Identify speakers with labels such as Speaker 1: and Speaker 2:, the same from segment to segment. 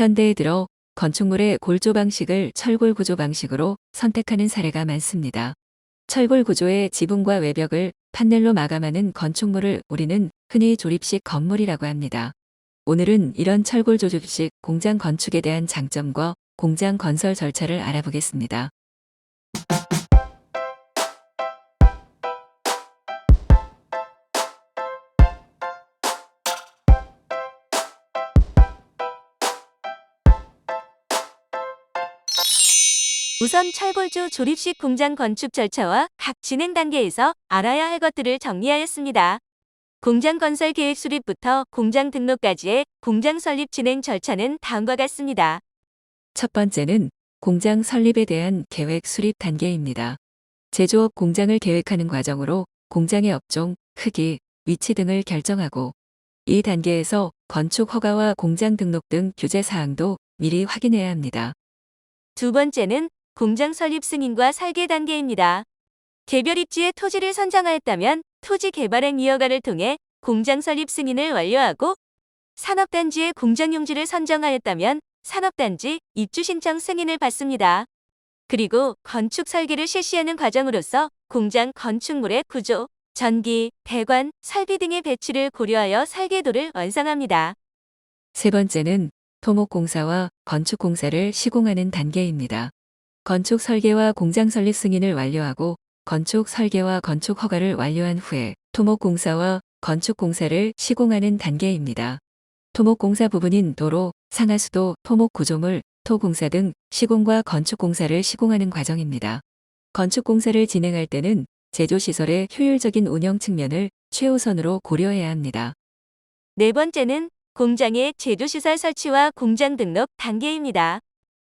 Speaker 1: 현대에 들어 건축물의 골조 방식을 철골 구조 방식으로 선택하는 사례가 많습니다. 철골 구조의 지붕과 외벽을 판넬로 마감하는 건축물을 우리는 흔히 조립식 건물이라고 합니다. 오늘은 이런 철골 조립식 공장 건축에 대한 장점과 공장 건설 절차를 알아보겠습니다.
Speaker 2: 우선 철골조 조립식 공장 건축 절차와 각 진행 단계에서 알아야 할 것들을 정리하였습니다. 공장 건설 계획 수립부터 공장 등록까지의 공장 설립 진행 절차는 다음과 같습니다.
Speaker 1: 첫 번째는 공장 설립에 대한 계획 수립 단계입니다. 제조업 공장을 계획하는 과정으로 공장의 업종, 크기, 위치 등을 결정하고 이 단계에서 건축 허가와 공장 등록 등 규제 사항도 미리 확인해야 합니다.
Speaker 2: 두 번째는 공장 설립 승인과 설계 단계입니다. 개별 입지의 토지를 선정하였다면 토지 개발행 이어가를 통해 공장 설립 승인을 완료하고 산업단지의 공장 용지를 선정하였다면 산업단지 입주 신청 승인을 받습니다. 그리고 건축 설계를 실시하는 과정으로서 공장 건축물의 구조, 전기, 배관, 설비 등의 배치를 고려하여 설계도를 완성합니다.
Speaker 1: 세 번째는 토목공사와 건축공사를 시공하는 단계입니다. 건축 설계와 공장 설립 승인을 완료하고 건축 설계와 건축 허가를 완료한 후에 토목공사와 건축공사를 시공하는 단계입니다. 토목공사 부분인 도로, 상하수도, 토목구조물, 토공사 등 시공과 건축공사를 시공하는 과정입니다. 건축공사를 진행할 때는 제조시설의 효율적인 운영 측면을 최우선으로 고려해야 합니다.
Speaker 2: 네 번째는 공장의 제조시설 설치와 공장 등록 단계입니다.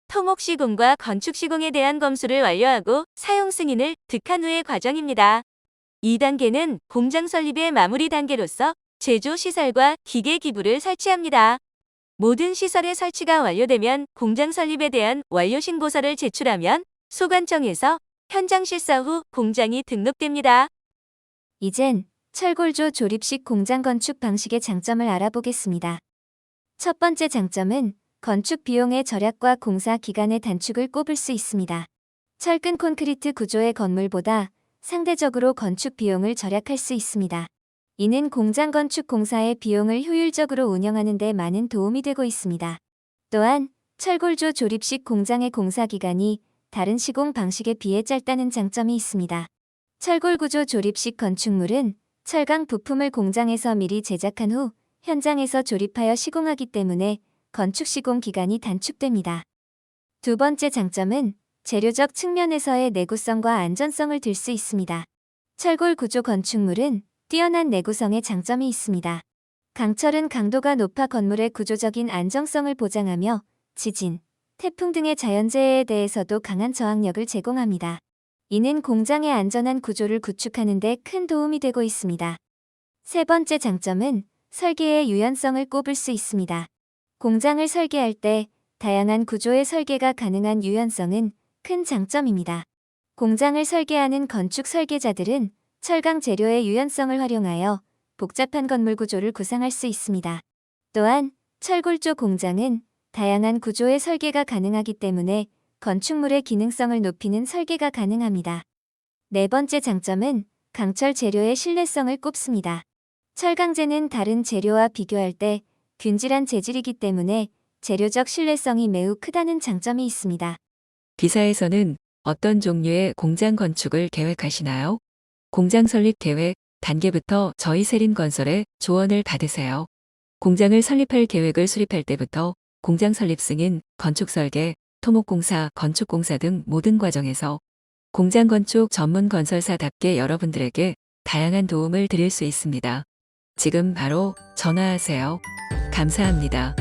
Speaker 2: 토목 시공과 건축 시공에 대한 검수를 완료하고 사용 승인을 득한 후의 과정입니다. 이 단계는 공장 설립의 마무리 단계로서 제조 시설과 기계 기부를 설치합니다. 모든 시설의 설치가 완료되면 공장 설립에 대한 완료 신고서를 제출하면 소관청에서 현장 실사 후 공장이 등록됩니다.
Speaker 3: 이젠 철골조 조립식 공장 건축 방식의 장점을 알아보겠습니다. 첫 번째 장점은 건축 비용의 절약과 공사 기간의 단축을 꼽을 수 있습니다. 철근 콘크리트 구조의 건물보다 상대적으로 건축 비용을 절약할 수 있습니다. 이는 공장 건축 공사의 비용을 효율적으로 운영하는 데 많은 도움이 되고 있습니다. 또한 철골조 조립식 공장의 공사 기간이 다른 시공 방식에 비해 짧다는 장점이 있습니다. 철골 구조 조립식 건축물은 철강 부품을 공장에서 미리 제작한 후 현장에서 조립하여 시공하기 때문에 건축 시공 기간이 단축됩니다. 두 번째 장점은 재료적 측면에서의 내구성과 안전성을 들 수 있습니다. 철골 구조 건축물은 뛰어난 내구성의 장점이 있습니다. 강철은 강도가 높아 건물의 구조적인 안정성을 보장하며 지진, 태풍 등의 자연재해에 대해서도 강한 저항력을 제공합니다. 이는 공장의 안전한 구조를 구축하는 데 큰 도움이 되고 있습니다. 세 번째 장점은 설계의 유연성을 꼽을 수 있습니다. 공장을 설계할 때 다양한 구조의 설계가 가능한 유연성은 큰 장점입니다. 공장을 설계하는 건축 설계자들은 철강 재료의 유연성을 활용하여 복잡한 건물 구조를 구상할 수 있습니다. 또한 철골조 공장은 다양한 구조의 설계가 가능하기 때문에 건축물의 기능성을 높이는 설계가 가능합니다. 네 번째 장점은 강철 재료의 신뢰성을 꼽습니다. 철강재는 다른 재료와 비교할 때 균질한 재질이기 때문에 재료적 신뢰성이 매우 크다는 장점이 있습니다.
Speaker 1: 기사에서는 어떤 종류의 공장 건축을 계획하시나요? 공장 설립 계획 단계부터 저희 세린 건설에 조언을 받으세요. 공장을 설립할 계획을 수립할 때부터 공장 설립 승인, 건축 설계, 토목공사, 건축공사 등 모든 과정에서 공장 건축 전문 건설사답게 여러분들에게 다양한 도움을 드릴 수 있습니다. 지금 바로 전화하세요. 감사합니다.